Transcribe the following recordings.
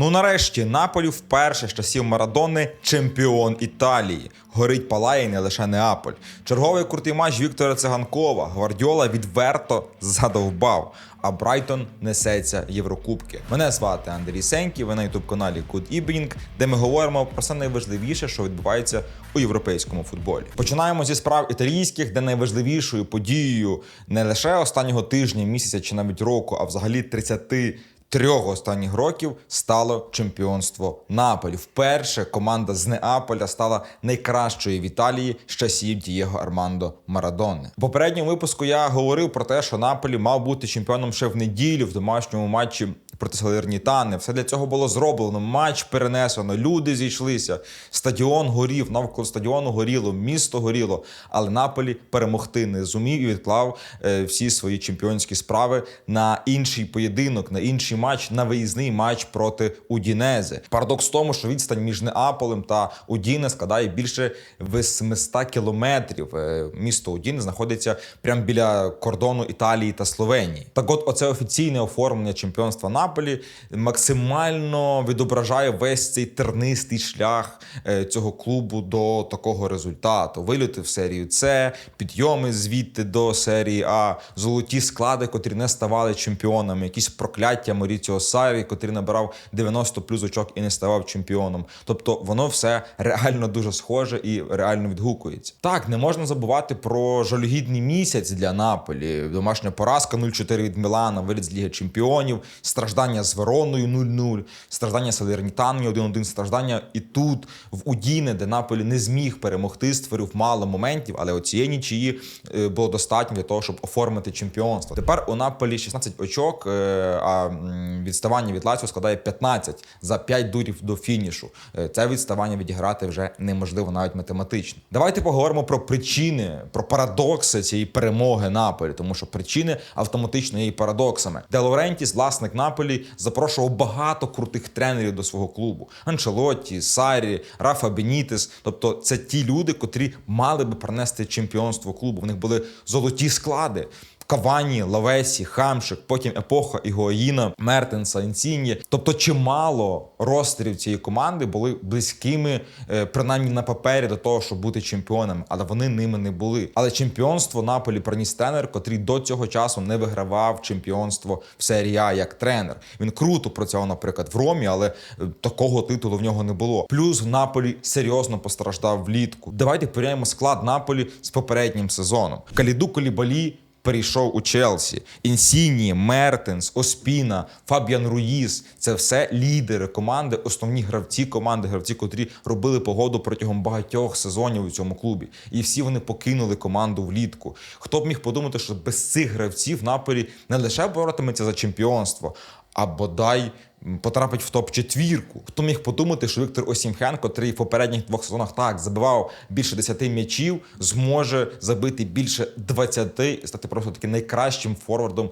Ну нарешті Наполі вперше з часів Марадони чемпіон Італії. Горить палає не лише Неаполь. Черговий крутий матч Віктора Циганкова. Гвардіола відверто задовбав. А Брайтон несеться Єврокубки. Мене звати Андрій Сенький, ви на ютуб каналі Good Evening, де ми говоримо про все найважливіше, що відбувається у європейському футболі. Починаємо зі справ італійських, де найважливішою подією не лише останнього тижня, місяця чи навіть року, а взагалі 30 трьох останніх років стало чемпіонство Наполі. Вперше команда з Неаполя стала найкращою в Італії з часів Дієго Армандо Марадони. В попередньому випуску я говорив про те, що Наполі мав бути чемпіоном ще в неділю в домашньому матчі проти Салернітани. Все для цього було зроблено. Матч перенесено, люди зійшлися, стадіон горів, навколо стадіону горіло, місто горіло. Але Наполі перемогти не зумів і відклав е, всі свої чемпіонські справи на інший поєдинок, на інший матч, на виїзний матч проти Удінези. Парадокс в тому, що відстань між Неаполем та Удіне складає більше 800 кілометрів. Е, Місто Удіне знаходиться прямо біля кордону Італії та Словенії. Так, от, оце офіційне оформлення чемпіонства Наполі максимально відображає весь цей тернистий шлях е, цього клубу до такого результату. Вильоти в серію С, підйоми звідти до серії А, золоті склади, котрі не ставали чемпіонами, якісь прокляття Моріціо Сарі, котрий набирав 90 плюс очок і не ставав чемпіоном. Тобто воно все реально дуже схоже і реально відгукується. Так, не можна забувати про жалюгідний місяць для Наполі. Домашня поразка 0-4 від Мілана, виліт з Ліги Чемпіонів, страждання з Вероною 0-0, страждання Салернітаною 1-1, страждання і тут, в Удіне, де Наполі не зміг перемогти, створив мало моментів, але оцієї нічиї е, було достатньо для того, щоб оформити чемпіонство. Тепер у Наполі 16 очок, е, а відставання від Лаціо складає 15 за 5 дурів до фінішу. Е, Це відставання відіграти вже неможливо навіть математично. Давайте поговоримо про причини, про парадокси цієї перемоги Наполі, тому що причини автоматично є парадоксами. Де Лорентіс, власник Наполі, запрошував багато крутих тренерів до свого клубу: Анчелотті, Сарі, Рафа Бенітес. Тобто, це ті люди, котрі мали би принести чемпіонство клубу. В них були золоті склади. Кавані, Лавесі, Хамшик, потім епоха Ігоїна, Мертенса, Інсіньє. Тобто, чимало ростерів цієї команди були близькими, е, принаймні на папері, до того, щоб бути чемпіонами, але вони ними не були. Але чемпіонство Наполі приніс тренер, котрий до цього часу не вигравав чемпіонство в серії А як тренер. Він круто працював, наприклад, в Ромі, але е, такого титулу в нього не було. Плюс в Наполі серйозно постраждав влітку. Давайте порівняємо склад Наполі з попереднім сезоном. Каліду Колібалі перейшов у Челсі. Інсіні, Мертенс, Оспіна, Фабіан Руїс це все лідери команди, основні гравці команди, гравці, котрі робили погоду протягом багатьох сезонів у цьому клубі. І всі вони покинули команду влітку. Хто б міг подумати, що без цих гравців Наполі не лише боротиметься за чемпіонство, а бодай потрапить в топ-четвірку. Хто міг подумати, що Віктор Осімхен, котрий в попередніх двох сезонах так забивав більше 10 м'ячів, зможе забити більше 20 і стати просто таки найкращим форвардом.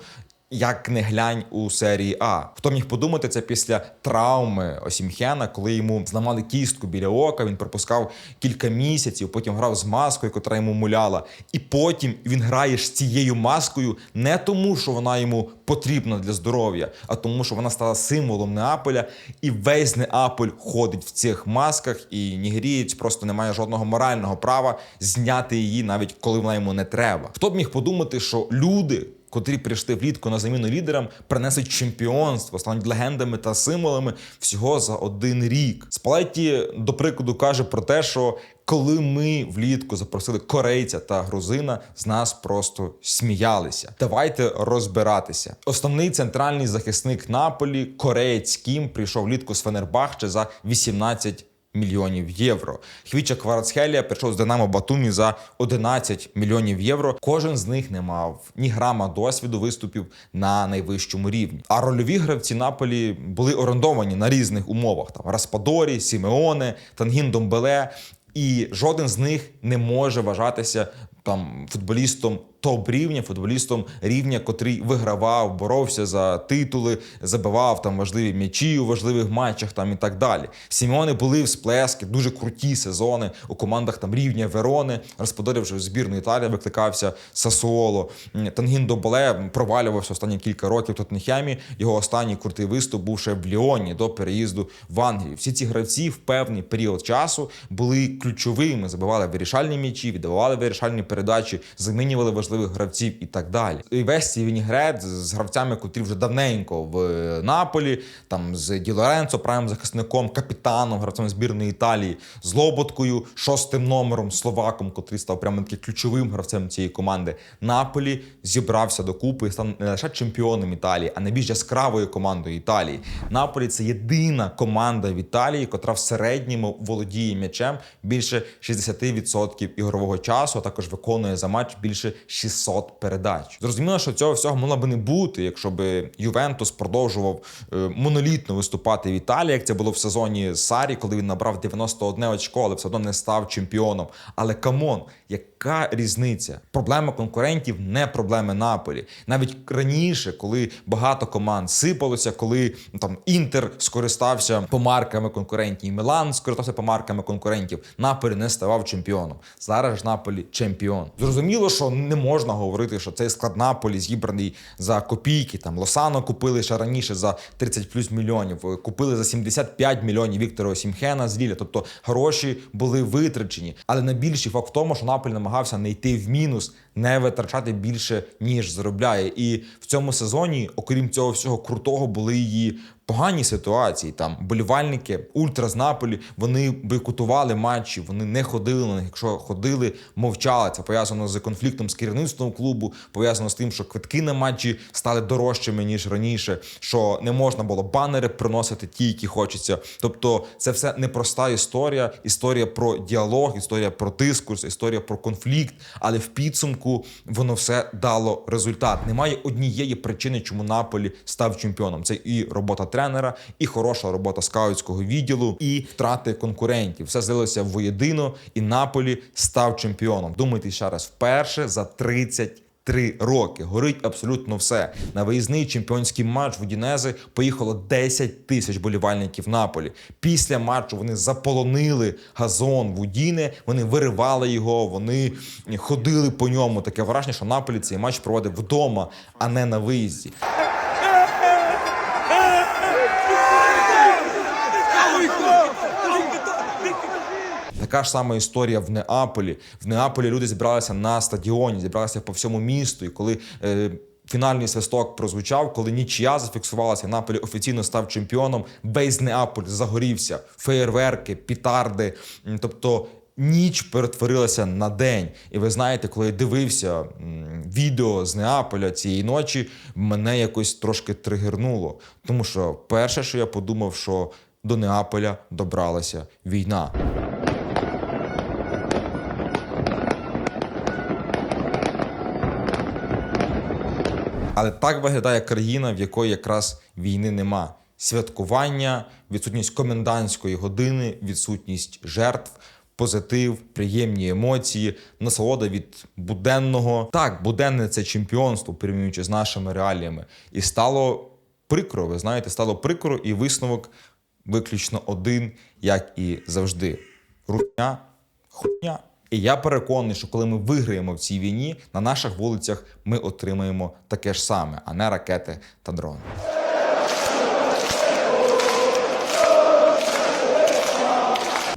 Як не глянь у серії А. Хто міг подумати це після травми Осімхена, коли йому зламали кістку біля ока, він пропускав кілька місяців, потім грав з маскою, котра йому муляла. І потім він грає з цією маскою не тому, що вона йому потрібна для здоров'я, а тому, що вона стала символом Неаполя, і весь Неаполь ходить в цих масках, і нігерієць просто не має жодного морального права зняти її, навіть коли вона йому не треба. Хто б міг подумати, що люди котрі прийшли влітку на заміну лідерам, принесуть чемпіонство, стануть легендами та символами всього за один рік. Спалетті, до прикладу, каже про те, що коли ми влітку запросили корейця та грузина, з нас просто сміялися. Давайте розбиратися. Основний центральний захисник Наполі, кореєць Кім, прийшов влітку з Фенербахче за 18 мільйонів євро. Хвіча Кварацхелія прийшов з Динамо Батумі за 11 мільйонів євро. Кожен з них не мав ні грама досвіду виступів на найвищому рівні. А рольові гравці Наполі були орендовані на різних умовах: там Распадорі, Сімеоне, Тангін Домбеле. І жоден з них не може вважатися там футболістом топ рівня, футболістом рівня, котрий вигравав, боровся за титули, забивав там важливі м'ячі у важливих матчах там і так далі. Сімеони були в сплески, дуже круті сезони у командах там рівня Верони. Розподоривши збірну Італії, викликався Сасуоло. Тангіндо Боле провалювався останні кілька років в Тоттенхемі. Його останній крутий виступ був ще в Ліоні до переїзду в Англію. Всі ці гравці в певний період часу були ключовими, забивали вирішальні м'ячі, віддавали вирішальні передачі, замінювали важливих гравців і так далі. І весь цей вінігрет з гравцями, котрі вже давненько в Наполі, там з Ді Лоренцо, правим захисником, капітаном, гравцем збірної Італії, з Лоботкою, шостим номером, словаком, котрий став прямо таким ключовим гравцем цієї команди. Наполі зібрався докупи і став не лише чемпіоном Італії, а найбільш яскравою командою Італії. Наполі це єдина команда в Італії, котра в середньому володіє м'ячем більше 60% ігрового часу, а також виконує за матч більше 600 передач. Зрозуміло, що цього всього могло би не бути, якщо б Ювентус продовжував е, монолітно виступати в Італії, як це було в сезоні Сарі, коли він набрав 91 очко, але все одно не став чемпіоном. Але камон, яка різниця? Проблема конкурентів не проблеми Наполі. Навіть раніше, коли багато команд сипалося, коли ну, там Інтер скористався помарками конкурентів, Мілан скористався помарками конкурентів, Наполі не ставав чемпіоном. Зараз ж Наполі чемпіон. Зрозуміло, що не можна говорити, що цей склад Наполі зібраний за копійки. Там Лосано купили ще раніше за 30 плюс мільйонів. Купили за 75 мільйонів Віктора Осімхена з Ліля. Тобто гроші були витрачені. Але найбільший факт в тому, що Наполь намагався не йти в мінус, не витрачати більше ніж заробляє. І в цьому сезоні, окрім цього всього крутого, були її погані ситуації. Там болівальники ультра з Наполі, вони бойкотували матчі, вони не ходили на них. Якщо ходили, мовчали. Це пов'язано з конфліктом з керівництвом клубу, пов'язано з тим, що квитки на матчі стали дорожчими ніж раніше, що не можна було банери приносити ті, які хочеться. Тобто, це все непроста історія, історія про діалог, історія про дискурс, історія про конфлікт. Але в підсумку воно все дало результат. Немає однієї причини, чому Наполі став чемпіоном. Це і робота тренера, і хороша робота скаутського відділу, і втрати конкурентів. Все злилося воєдино, і Наполі став чемпіоном. Думайте ще раз, вперше за 30 Три роки горить абсолютно все. На виїзний чемпіонський матч в Удінези поїхало 10 тисяч болівальників Наполі. Після матчу вони заполонили газон в Удіне, вони виривали його, вони ходили по ньому. Таке враження, що Наполі цей матч проводив вдома, а не на виїзді. Така ж сама історія в Неаполі. В Неаполі люди зібралися на стадіоні, зібралися по всьому місту. І коли е, фінальний свисток прозвучав, коли нічия зафіксувалася, Наполі офіційно став чемпіоном. Весь Неаполь загорівся, феєрверки, пітарди. Тобто ніч перетворилася на день. І ви знаєте, коли я дивився відео з Неаполя цієї ночі, мене якось трошки тригернуло. Тому що перше, що я подумав, що до Неаполя добралася війна. Але так виглядає країна, в якої якраз війни нема. Святкування, відсутність комендантської години, відсутність жертв, позитив, приємні емоції, насолода від буденного. Так, буденне це чемпіонство, порівнюючи з нашими реаліями. І стало прикро, ви знаєте, стало прикро, і висновок виключно один, як і завжди: рутня, хуйня. І я переконаний, що коли ми виграємо в цій війні, на наших вулицях ми отримаємо таке ж саме, а не ракети та дрони.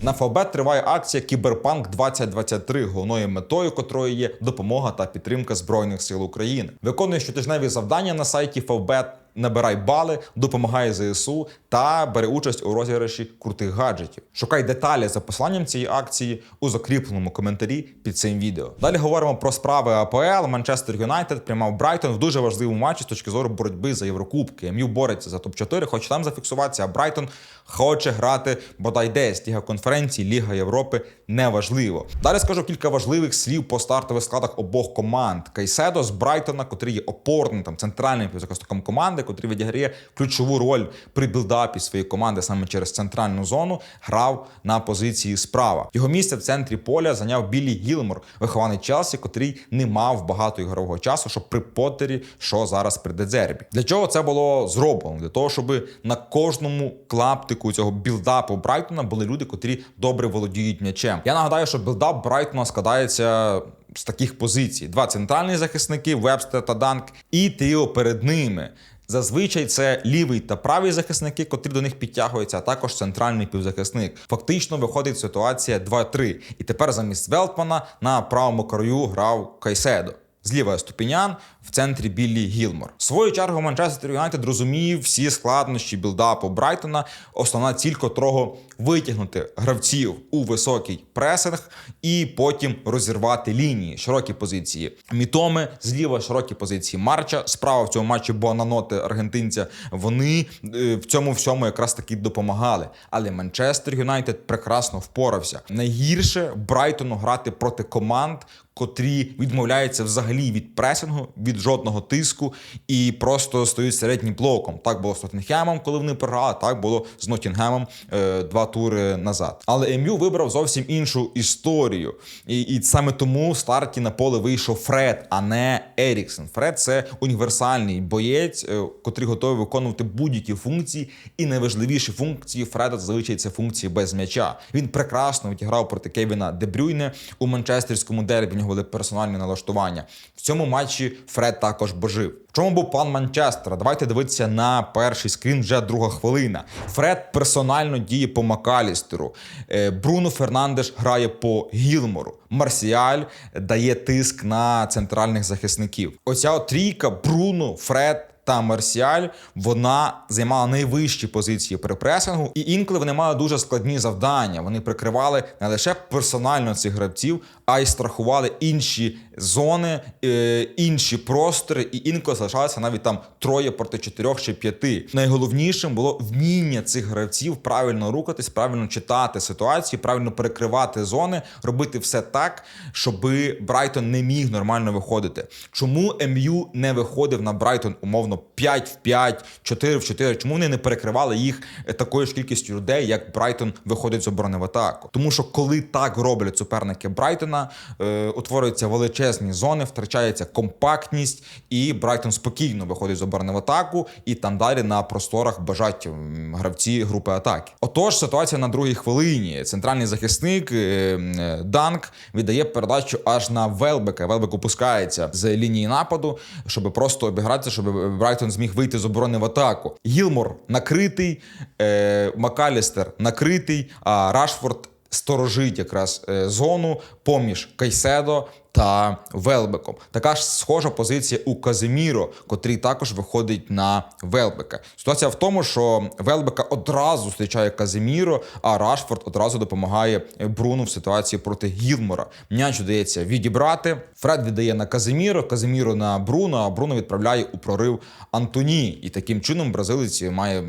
На Фавбет триває акція Кіберпанк 2023, головною метою котрої є допомога та підтримка Збройних сил України. Виконує щотижневі завдання на сайті Фавбет. Набирай бали, допомагай ЗСУ та бере участь у розіграші крутих гаджетів. Шукай деталі за посиланням цієї акції у закріпленому коментарі під цим відео. Далі говоримо про справи АПЛ. Манчестер Юнайтед приймав Брайтон в дуже важливому матчі з точки зору боротьби за Єврокубки. МЮ бореться за топ-4, хоче там зафіксуватися, а Брайтон хоче грати бодай десь. Ліга конференції, Ліга Європи неважливо. Далі скажу кілька важливих слів по стартових складах обох команд. Кайседо з Брайтона, котрий є опорним там центральним півзахисником команди, котрий відіграє ключову роль при білдапі своєї команди саме через центральну зону, грав на позиції справа. Його місце в центрі поля зайняв Білі Гілмор, вихований Челсі, котрий не мав багато ігрового часу, щоб при Поттері, що зараз при Дедзербі. Для чого це було зроблено? Для того, щоб на кожному клаптику цього білдапу Брайтона були люди, котрі добре володіють м'ячем. Я нагадаю, що білдап Брайтона складається з таких позицій: два центральні захисники, Вебстер та Данк, і тріо перед ними. Зазвичай це лівий та правий захисники, котрі до них підтягуються, а також центральний півзахисник. Фактично виходить ситуація 2-3. І тепер замість Велтмана на правому краю грав Кайседо. Зліва Ступінян, в центрі Біллі Гілмор. В свою чергу Манчестер Юнайтед розумів всі складнощі білдапу Брайтона. Основна ціль котрого витягнути гравців у високий пресинг і потім розірвати лінії, широкі позиції. Мітоми зліва широкі позиції Марча. Справа в цьому матчі Буананоти аргентинця. Вони е, в цьому всьому якраз таки допомагали. Але Манчестер Юнайтед прекрасно впорався. Найгірше Брайтону грати проти команд, котрі відмовляються взагалі від пресингу, від жодного тиску і просто стоять середнім блоком. Так було з Тоттенхемом, коли вони програли, так було з Ноттінгемом е, два тури назад. Але МЮ вибрав зовсім іншу історію. І, і саме тому в старті на поле вийшов Фред, а не Еріксен. Фред це універсальний боєць, е, котрий готовий виконувати будь-які функції. І найважливіші функції Фреда зазвичай це функції без м'яча. Він прекрасно відіграв проти Кевіна Дебрюйне у манчестерському дербі. В нього були персональні налаштування. Цьому матчі Фред також божив. В чому був план Манчестера? Давайте дивитися на перший скрін, вже друга хвилина. Фред персонально діє по Макалістеру. Е, Бруно Фернандеш грає по Гілмору. Марсіаль дає тиск на центральних захисників. Оця от трійка Бруно, Фред. Та Марсіаль вона займала найвищі позиції при пресингу, і інколи вони мали дуже складні завдання. Вони прикривали не лише персонально цих гравців, а й страхували інші зони, е, інші простори, і інколи залишалося навіть там троє проти чотирьох чи п'яти. Найголовнішим було вміння цих гравців правильно рухатись, правильно читати ситуацію, правильно перекривати зони, робити все так, щоб Брайтон не міг нормально виходити. Чому МЮ не виходив на Брайтон умовно 5 в 5, 4 в 4? Чому вони не перекривали їх е, такою ж кількістю людей, як Брайтон виходить з оборони в атаку? Тому що коли так роблять суперники Брайтона, е, утворюються величезні зони, втрачається компактність, і Брайтон спокійно виходить з оборони в атаку, і там далі на просторах бажать гравці групи атаки. Отож, ситуація на другій хвилині. Центральний захисник е, е, Данк віддає передачу аж на Велбека. Велбек опускається з лінії нападу, щоб просто обігратися, щоб Брайтон зміг вийти з оборони в атаку. Гілмор накритий, е, Макалістер накритий, а Рашфорд сторожить якраз е, зону поміж Кайседо та Велбеком. Така ж схожа позиція у Казиміро, котрий також виходить на Велбека. Ситуація в тому, що Велбека одразу зустрічає Казиміро, а Рашфорд одразу допомагає Бруну в ситуації проти Гілмора. М'яч вдається відібрати. Фред віддає на Казиміро, Казиміро на Бруно, а Бруно відправляє у прорив Антоні. І таким чином бразилець має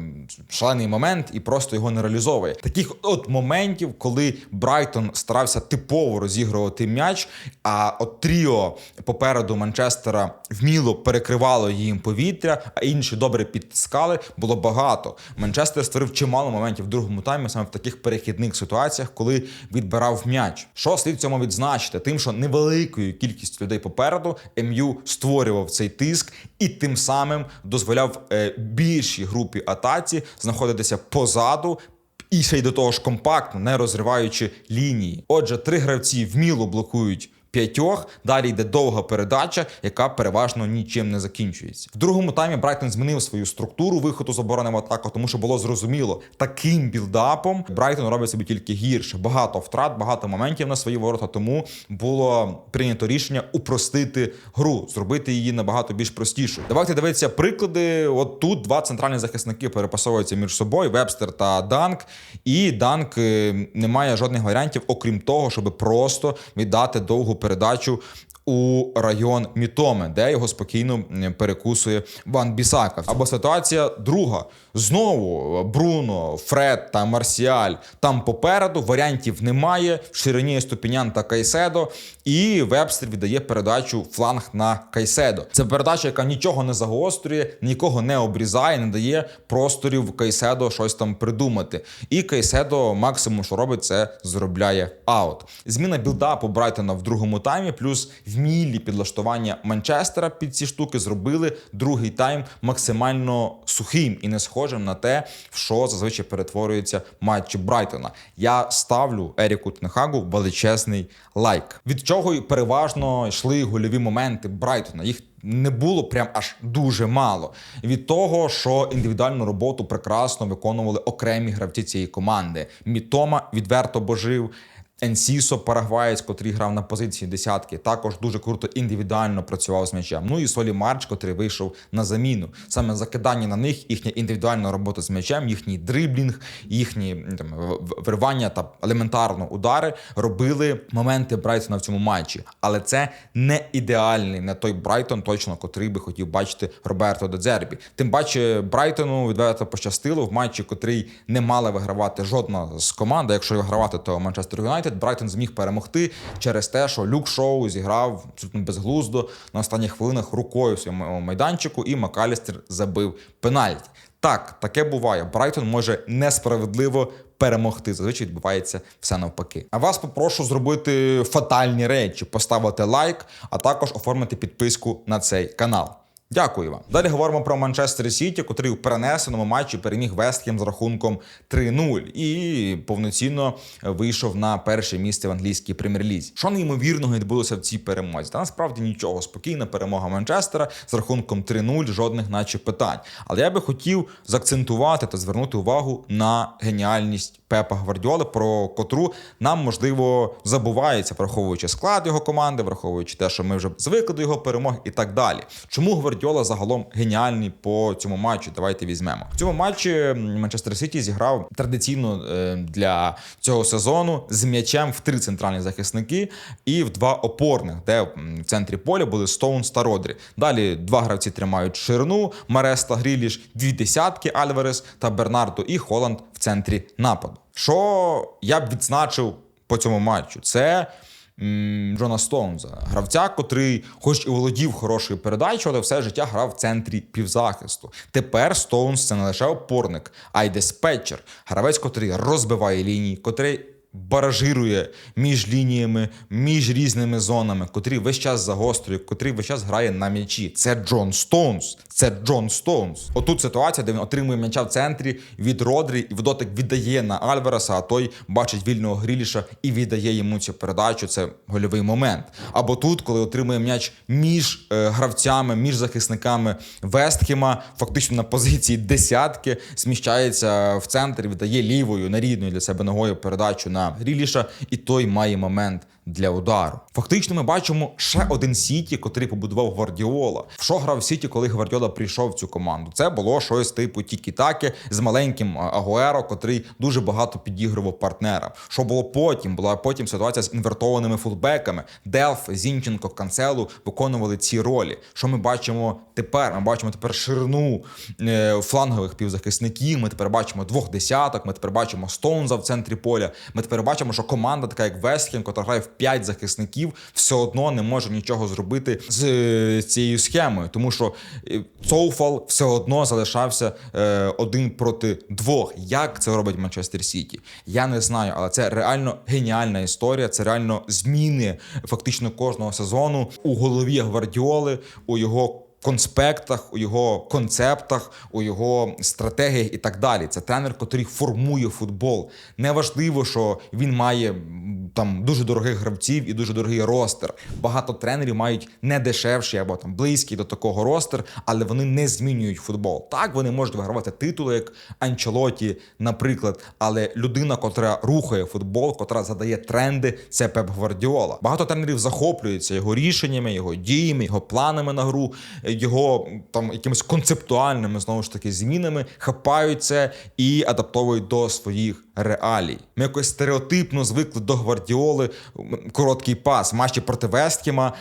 шалений момент і просто його не реалізовує. Таких от моментів, коли Брайтон старався типово розігрувати м'яч, а от тріо попереду Манчестера вміло перекривало їм повітря, а інші добре підтискали. Було багато. Манчестер створив чимало моментів в другому таймі, саме в таких перехідних ситуаціях, коли відбирав м'яч. Що слід цьому відзначити? Тим, що невеликою кількістю людей попереду МЮ створював цей тиск і тим самим дозволяв е, більшій групі атаці знаходитися позаду. І ще й до того ж компактно, не розриваючи лінії. Отже, три гравці вміло блокують п'ятьох. Далі йде довга передача, яка переважно нічим не закінчується. В другому таймі Брайтон змінив свою структуру виходу з оборони в атаку, тому що було зрозуміло, таким білдапом Брайтон робить собі тільки гірше. Багато втрат, багато моментів на свої ворота. Тому було прийнято рішення упростити гру, зробити її набагато більш простішою. Давайте дивитися приклади. От тут два центральні захисники перепасовуються між собою: Вебстер та Данк. І Данк е, не має жодних варіантів, окрім того, щоб просто віддати довгу передачу у район Мітоме, де його спокійно перекусує Ван Бісака. Або ситуація друга. Знову Бруно, Фред та Марсіаль там попереду. Варіантів немає. В ширині Ступінян та Кайседо. І Вебстер віддає передачу фланг на Кайседо. Це передача, яка нічого не загострює, нікого не обрізає, не дає просторів Кайседо щось там придумати. І Кайседо максимум, що робить, це зробляє аут. Зміна білдапу Брайтона в другому таймі, плюс вмілі підлаштування Манчестера під ці штуки зробили другий тайм максимально сухим і не схожим на те, в що зазвичай перетворюються матчі Брайтона. Я ставлю Еріку Тенхагу величезний лайк. Від чого й переважно йшли гольові моменти Брайтона. Їх не було прям аж дуже мало. Від того, що індивідуальну роботу прекрасно виконували окремі гравці цієї команди. Мітома відверто божив. Енсісо Парагваєць, котрий грав на позиції десятки, також дуже круто індивідуально працював з м'ячем. Ну і Солі Марч, котрий вийшов на заміну. Саме закидання на них, їхня індивідуальна робота з м'ячем, їхній дриблінг, їхні там, виривання та елементарно удари робили моменти Брайтона в цьому матчі. Але це не ідеальний, не той Брайтон, точно котрий би хотів бачити Роберто Дедзербі. Тим паче Брайтону відверто пощастило в матчі, котрий не мала вигравати жодна з команд. Якщо вигравати, то Манчестер Юнайтед Брайтон зміг перемогти через те, що Люк Шоу зіграв абсолютно безглуздо на останніх хвилинах рукою в своєму майданчику, і Макалістер забив пенальті. Так, таке буває. Брайтон може несправедливо перемогти. Зазвичай відбувається все навпаки. А вас попрошу зробити фатальні речі, поставити лайк, а також оформити підписку на цей канал. Дякую вам. Далі говоримо про Манчестер Сіті, котрий у перенесеному матчі переміг Вестхем з рахунком 3-0 і повноцінно вийшов на перше місце в англійській прем'єр-лізі. Що неймовірного відбулося в цій перемозі? Та насправді нічого. Спокійна перемога Манчестера з рахунком 3-0, жодних наче питань. Але я би хотів заакцентувати та звернути увагу на геніальність Пепа Гвардіоли, про котру нам можливо забувається, враховуючи склад його команди, враховуючи те, що ми вже звикли до його перемог і так далі. Чому Гвардіола загалом геніальний по цьому матчу? Давайте візьмемо. В цьому матчі Манчестер Сіті зіграв традиційно е, для цього сезону з м'ячем в три центральні захисники і в два опорних, де в центрі поля були Стоунс та Родрі. Далі два гравці тримають ширину: Марес та Гріліш, дві десятки Альварес та Бернардо і Холланд в центрі нападу. Що я б відзначив по цьому матчу? Це Джона Стоунза, гравця, котрий, хоч і володів хорошою передачею, але все життя грав в центрі півзахисту. Тепер Стоунс це не лише опорник, а й диспетчер, гравець, котрий розбиває лінії, котрий. Баражирує між лініями, між різними зонами, котрий весь час загострює, котрий весь час грає на м'ячі. Це Джон Стоунс. Це Джон Стоунс. Отут ситуація, де він отримує м'яча в центрі від Родрі і в дотик віддає на Альвареса, а той бачить вільного Гріліша і віддає йому цю передачу. Це гольовий момент. Або тут, коли отримує м'яч між е, гравцями, між захисниками Вестхема, фактично на позиції десятки, сміщається в центр, віддає лівою нарідною для себе ногою передачу на Гріліша, і той має момент для удару. Фактично, ми бачимо ще один Сіті, котрий побудував Гвардіола. В що грав Сіті, коли Гвардіола прийшов в цю команду? Це було щось типу Тікі-Таки з маленьким Агуеро, котрий дуже багато підігрував партнера. Що було потім? Була потім ситуація з інвертованими фулбеками. Делф, Зінченко, Канцелу виконували ці ролі. Що ми бачимо тепер? Ми бачимо тепер ширину е, флангових півзахисників. Ми тепер бачимо двох десяток. Ми тепер бачимо Стоунза в центрі поля. Ми тепер бачимо, що команда, така як Вестхем, яка грає в 5 захисників, все одно не може нічого зробити з е, цією схемою, тому що е, Цоуфал все одно залишався е, один проти двох. Як це робить Манчестер Сіті? Я не знаю, але це реально геніальна історія. Це реально зміни фактично кожного сезону у голові Гвардіоли, у його. Конспектах, у його концептах, у його стратегіях і так далі. Це тренер, котрий формує футбол. Неважливо, що він має там дуже дорогих гравців і дуже дорогий ростер. Багато тренерів мають не дешевший або там близький до такого ростер, але вони не змінюють футбол. Так вони можуть вигравати титули, як Анчелоті, наприклад. Але людина, котра рухає футбол, котра задає тренди, це Пеп Гвардіола. Багато тренерів захоплюються його рішеннями, його діями, його планами на гру, його там якимись концептуальними знову ж таки змінами, хапають це і адаптовують до своїх реалій. Ми якось стереотипно звикли до гвардіоли короткий пас. В матчі проти Вестхіма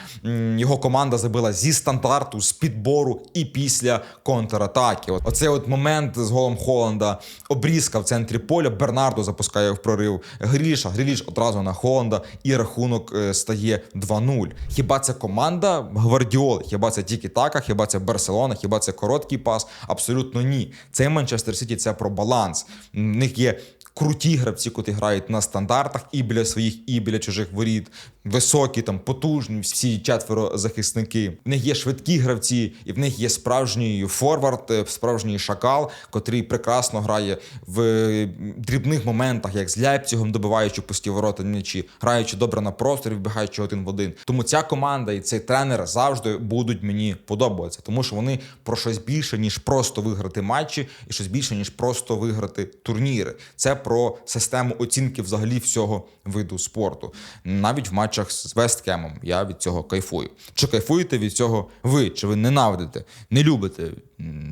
його команда забила зі стандарту, з підбору і після контратаки. Оцей от момент з голом Холланда, обрізка в центрі поля. Бернардо запускає в прорив Гріліша, Гріліш одразу на Холланда, і рахунок е, стає 2-0. Хіба це команда Гвардіоли? Хіба це тільки така? Хіба це Барселона? Хіба це короткий пас? Абсолютно ні. Цей Манчестер Сіті це про баланс. В них є круті гравці, котрі грають на стандартах і біля своїх, і біля чужих воріт. Високі, там потужні, всі четверо захисники. В них є швидкі гравці, і в них є справжній форвард, е, справжній шакал, котрий прекрасно грає в е, дрібних моментах, як з Ляйпцігом, добиваючи пусті ворота м'ячі, граючи добре на просторі, вбігаючи один в один. Тому ця команда і цей тренер завжди будуть мені подобатися, тому що вони про щось більше ніж просто виграти матчі, і щось більше ніж просто виграти турніри. Це про систему оцінки взагалі всього виду спорту. Навіть в матчах з Весткемом я від цього кайфую. Чи кайфуєте від цього ви? Чи ви ненавидите, не любите?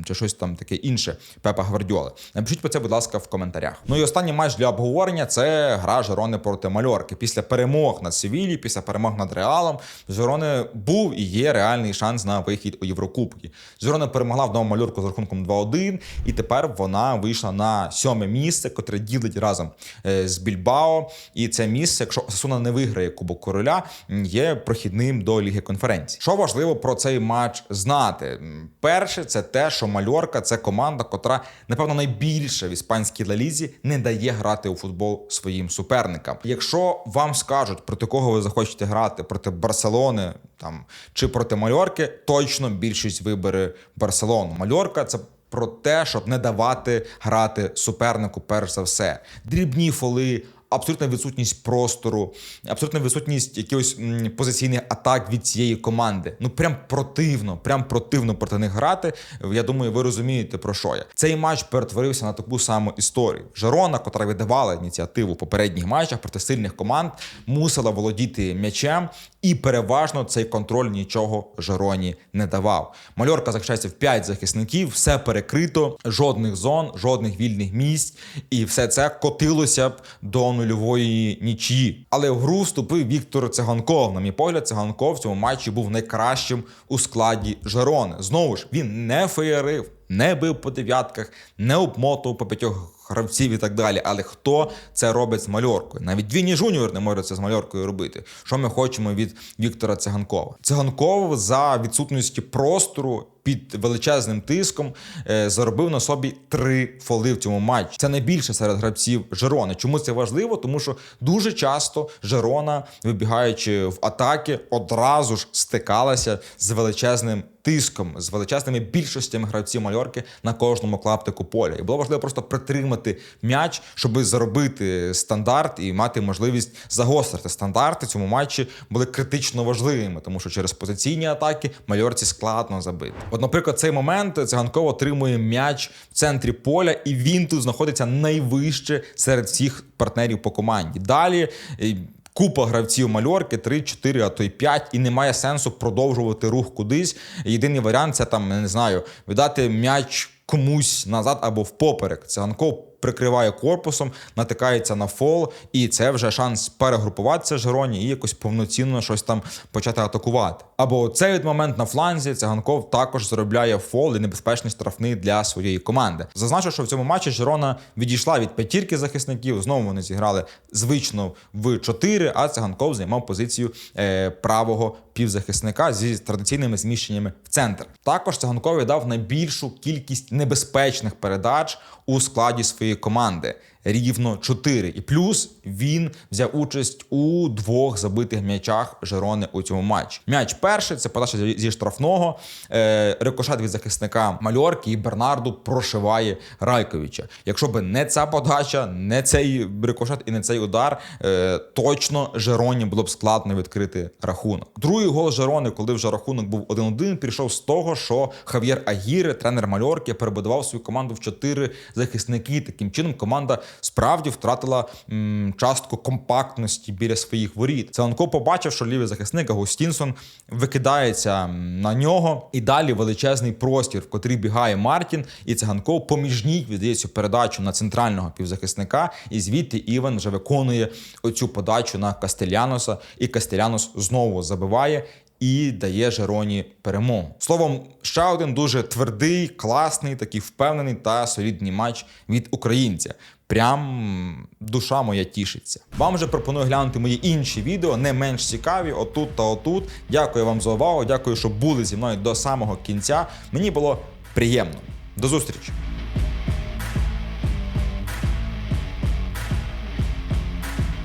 Чи щось там таке інше Пепа Гвардіоли. Напишіть про це, будь ласка, в коментарях. Ну і останній матч для обговорення це гра Жерони проти Мальорки. Після перемог над Севілі, після перемог над Реалом, в Жерони був і є реальний шанс на вихід у Єврокубки. Жерона перемогла вдома Мальорку з рахунком 2-1, і тепер вона вийшла на сьоме місце, котре ділить разом е, з Більбао. І це місце, якщо Сасуна не виграє Кубок Короля, є прохідним до Ліги конференцій. Що важливо про цей матч знати? Перше, це те, що Мальорка це команда, котра, напевно, найбільше в іспанській лалізі не дає грати у футбол своїм суперникам. Якщо вам скажуть, проти кого ви захочете грати, проти Барселони там чи проти Мальорки, точно більшість вибере Барселону. Мальорка це. Про те, щоб не давати грати супернику, перш за все, дрібні фоли, абсолютна відсутність простору, абсолютна відсутність якихось позиційних атак від цієї команди. Ну прям противно, прям противно проти них грати. Я думаю, ви розумієте про що я. Цей матч перетворився на таку саму історію. Жерона, котра видавала ініціативу в попередніх матчах проти сильних команд, мусила володіти м'ячем, і переважно цей контроль нічого Жероні не давав. Мальорка захищається в 5 захисників, все перекрито, жодних зон, жодних вільних місць, і все це котилося б до нульової нічії. Але в гру вступив Віктор Циганков. На мій погляд, Циганков в цьому матчі був найкращим у складі Жерони. Знову ж він не феєрив, не бив по дев'ятках, не обмотував по п'ятьох гравців і так далі. Але хто це робить з мальоркою? Навіть Вінні Жуніор не може це з мальоркою робити. Що ми хочемо від Віктора Циганкова? Циганков за відсутності простору. Під величезним тиском е, заробив на собі три фоли в цьому матчі. Це найбільше серед гравців Жерони. Чому це важливо? Тому що дуже часто Жерона, вибігаючи в атаки, одразу ж стикалася з величезним тиском, з величезними більшостями гравців мальорки на кожному клаптику поля. І було важливо просто притримати м'яч, щоб заробити стандарт і мати можливість загострити стандарти. Цьому матчі були критично важливими, тому що через позиційні атаки мальорці складно забити. От, наприклад, цей момент циганков отримує м'яч в центрі поля, і він тут знаходиться найвище серед всіх партнерів по команді. Далі. е, Купа гравців мальорки, 3, 4, а то й 5, і немає сенсу продовжувати рух кудись. Єдиний варіант це там, не знаю, віддати м'яч комусь назад або впоперек. Циганков прикриває корпусом, натикається на фол, і це вже шанс перегрупуватися Жероні і якось повноцінно щось там почати атакувати. Або цей от момент на фланзі Циганков також заробляє фол і небезпечний штрафний для своєї команди. Зазначу, що в цьому матчі Жерона відійшла від п'ятірки захисників. Знову вони зіграли звично в 4, а Циганков займав позицію е, правого півзахисника зі традиційними зміщеннями в центр. Також Циганкові дав найбільшу кількість небезпечних передач у складі своєї команди. Рівно 4. І плюс він взяв участь у двох забитих м'ячах Жерони у цьому матчі. М'яч перший це подача зі- штрафного. Е, рикошет від захисника Мальорки і Бернарду прошиває Райковича. Якщо би не ця подача, не цей рикошет і не цей удар, е, точно Жероні було б складно відкрити рахунок. Другий гол Жерони, коли вже рахунок був 1-1, пішов з того, що Хав'єр Агіре, тренер Мальорки, перебудував свою команду в чотири захисники. Таким чином команда справді втратила м, частку компактності біля своїх воріт. Циганков побачив, що лівий захисник Агустінсон викидається на нього, і далі величезний простір, в котрий бігає Мартін, і циганков поміж ніг віддає цю передачу на центрального півзахисника, і звідти Іван вже виконує оцю подачу на Кастеляноса, і Кастелянос знову забиває. І дає Жероні перемогу. Словом, ще один дуже твердий, класний, такий впевнений та солідний матч від українця. Прям душа моя тішиться. Вам же пропоную глянути мої інші відео, не менш цікаві, отут та отут. Дякую вам за увагу. Дякую, що були зі мною до самого кінця. Мені було приємно. До зустрічі!